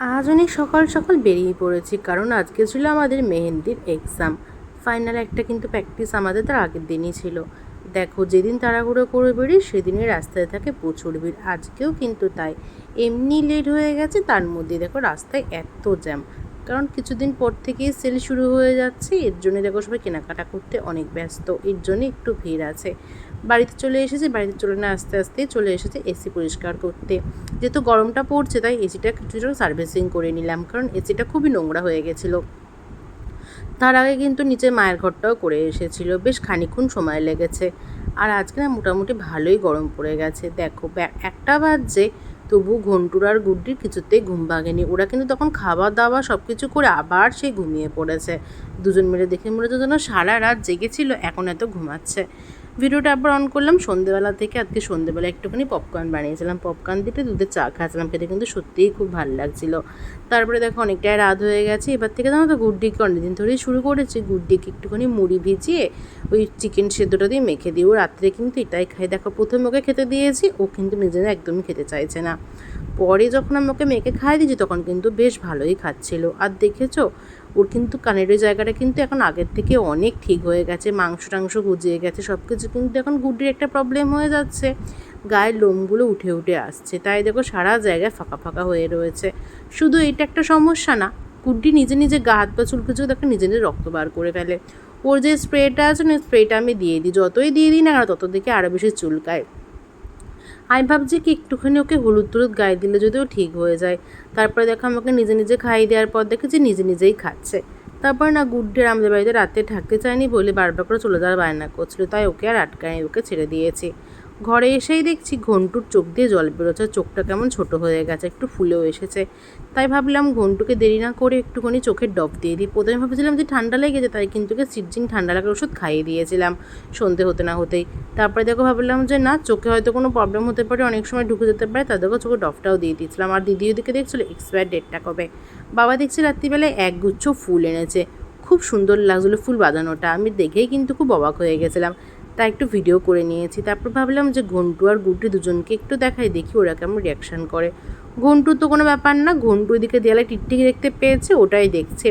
আজ অনেক সকাল সকাল বেরিয়ে পড়েছি, কারণ আজকে ছিল আমাদের মেহেন্দির এক্সাম ফাইনাল একটা কিন্তু প্র্যাকটিস আমাদের তার আগের দিনই ছিল। দেখো, যেদিন তাড়াহুড়ো করে বেরি সেদিনই রাস্তায় থাকে প্রচুর ভিড়। আজকেও কিন্তু তাই। এমনি লেট হয়ে গেছে, তার মধ্যে দেখো রাস্তায় এত জ্যাম কারণ কিছুদিন পর থেকেই সেল শুরু হয়ে যাচ্ছে। এর জন্য দেখো সবাই কেনাকাটা করতে অনেক ব্যস্ত। এর জন্য একটু ভিড় আছে। বাড়িতে চলে এসেছে, বাড়িতে চলে না, আস্তে আস্তে চলে এসেছে এসি পরিষ্কার করতে। যেহেতু গরমটা পড়ছে, তাই এসিটা কিছুটা সার্ভিসিং করে নিলাম, কারণ এসিটা খুবই নোংরা হয়ে গেছিল। তার আগে কিন্তু নিচে মায়ের ঘরটাও করে এসেছিল। বেশ খানিক্ষণ সময় লেগেছে। আর আজকে না মোটামুটি ভালোই গরম পড়ে গেছে। দেখো একটা বাজছে তবু ঘন্টুর আর গুড্ডির কিছুতেই ঘুম ভাঙেনি। ওরা কিন্তু তখন খাবার দাওয়া সব কিছু করে আবার সেই ঘুমিয়ে পড়েছে। দুজন মিলে দেখে মনে হচ্ছে যেন সারা রাত জেগেছিল, এখন এত ঘুমাচ্ছে। ভিডিওটা আবার অন করলাম, সন্ধেবেলা থেকে আজকে সন্ধেবেলা একটুখানি পপকর্ন বানিয়েছিলাম। পপকর্ন দিতে দুধের চা খাচ্ছিলাম, খেতে কিন্তু সত্যিই খুব ভালো লাগছিল। তারপরে দেখো অনেকটাই রাত হয়ে গেছে, এবার থেকে জানো তো গুড্ডিকে অনেকদিন ধরেই শুরু করেছি। গুড গুড্ডিকে একটুখানি মুড়ি ভিজিয়ে ওই চিকেন সেদ্ধটা দিয়ে মেখে দিই ও রাত্রে কিন্তু এটাই খাই দেখো প্রথম ওকে খেতে দিয়েছি, ও কিন্তু নিজে একদমই খেতে চাইছে না। পরে যখন আমি ওকে মেখে খাই দিয়েছি, তখন কিন্তু বেশ ভালোই খাচ্ছিল। আর দেখেছ ওর কিন্তু কানের ওই জায়গাটা কিন্তু এখন আগের থেকে অনেক ঠিক হয়ে গেছে, মাংস টাংস গুজিয়ে গেছে সব কিছু কিন্তু এখন গুড্ডির একটা প্রবলেম হয়ে যাচ্ছে। গায়ের লোমগুলো উঠে উঠে আসছে, তাই দেখো সারা জায়গায় ফাঁকা ফাঁকা হয়ে রয়েছে। শুধু এটা একটা সমস্যা না, গুড্ডি নিজে নিজে গা হাত পা চুলকেছে দেখো নিজে নিজে রক্ত বার করে ফেলে। ওর যে স্প্রেটা আছে না স্প্রেটা আমি দিয়ে দিই, যতই দিয়ে দিই না তত দেখে আরও বেশি চুলকায়। আমি ভাবছি কি একটুখানি ওকে হলুদ টলুদ গায়ে দিলে যদিও ঠিক হয়ে যায়। তারপরে দেখো আমাকে নিজে নিজে খাইয়ে দেওয়ার পর দেখে যে নিজে নিজেই খাচ্ছে। তারপর না গুড্ডের আমাদের বাড়িতে রাতে থাকতে চায়নি বলে বারবার করে চলে যাওয়ার বায়না করছিল। তাই ওকে আর আটকায়নি, ওকে ছেড়ে দিয়েছি। ঘরে এসেই দেখছি ঘন্টুর চোখ দিয়ে জল বেরোচ্ছে, চোখটা কেমন ছোট হয়ে গেছে, একটু ফুলেও এসেছে। তাই ভাবলাম ঘন্টুকে দেরি না করে একটুখানি চোখের ডব দিয়ে দিই। প্রথমে ভাবছিলাম যে ঠান্ডা লেগেছে তাই কিন্তু সিজিং ঠান্ডা লাগার ওষুধ খাইয়ে দিয়েছিলাম সন্ধে হতে না হতেই। তারপরে দেখো ভাবলাম যে না, চোখে হয়তো কোনো প্রবলেম হতে পারে, অনেক সময় ঢুকে যেতে পারে তাদেরকে চোখে ডফটাও দিয়ে দিয়েছিলাম। আর দিদি ওদিকে দেখছিল এক্সপায়ার ডেটটা কবে? বাবা দেখছি রাত্রিবেলায় এক গুচ্ছ ফুল এনেছে। খুব সুন্দর লাগছিল ফুল বাঁধানোটা, আমি দেখেই কিন্তু খুব অবাক হয়ে গেছিলাম। তাই একটু ভিডিও করে নিয়েছি। তারপর ভাবলাম যে ঘন্টু আর গুড্ডি দুজনকে একটু দেখাই, দেখি ওরা কেমন রিয়াকশান করে। ঘন্টু তো কোনো ব্যাপার না, ঘন্টু এদিকে দেয়ালে টিকটিকি দেখতে পেয়েছে, ওটাই দেখছে।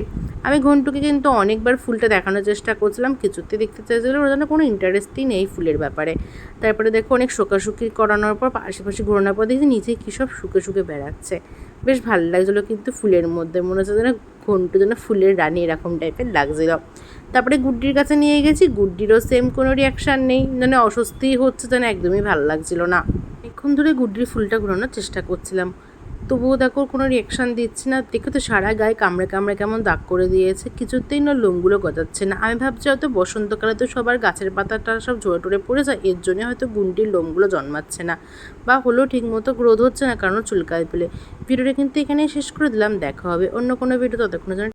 আমি ঘন্টুকে কিন্তু অনেকবার ফুলটা দেখানোর চেষ্টা করছিলাম কিছুতে দেখতে চাইছিল ওর জন্য কোনো ইন্টারেস্টই নেই ফুলের ব্যাপারে। তারপরে দেখো অনেক শোকাশুকি করানোর পর আশেপাশে ঘোরানোর পর দেখি নিচে কী সব শুকে শুকে বেড়াচ্ছে। বেশ ভালো লাগছিল কিন্তু ফুলের মধ্যে, মনে হচ্ছে যেন ঘন্টু যেন ফুলের রানী এরকম টাইপের লাগছিল। তারপরে গুড্ডির কাছে নিয়ে গেছি, গুড্ডিরও সেম কোনো রিয়াকশান নেই। মানে অস্বস্তিই হচ্ছে যেন একদমই ভালো লাগছিল না। অনেকক্ষণ ধরে গুড্ডির ফুলটা ঘোরানোর চেষ্টা করছিলাম। তবুও দেখো কোনো রিয়াকশান দিচ্ছে না। দেখে তো সারা গায়ে কামড়ে কামড়ে কেমন দাগ করে দিয়েছে। কিছুতেই না লোমগুলো গজাচ্ছে না। আমি ভাবছি হয়তো বসন্তকালে তো সবার গাছের পাতাটা সব ঝরে টরে পড়ে যায়। এর জন্য হয়তো গুন্ডির লোমগুলো জন্মাচ্ছে না। বা হলেও ঠিক মতো গ্রোথ হচ্ছে না কারণ চুলকায় ফেলে। ভিডিওটা কিন্তু এখানেই শেষ করে দিলাম। দেখা হবে অন্য কোনো ভিডিও ততক্ষণ যেন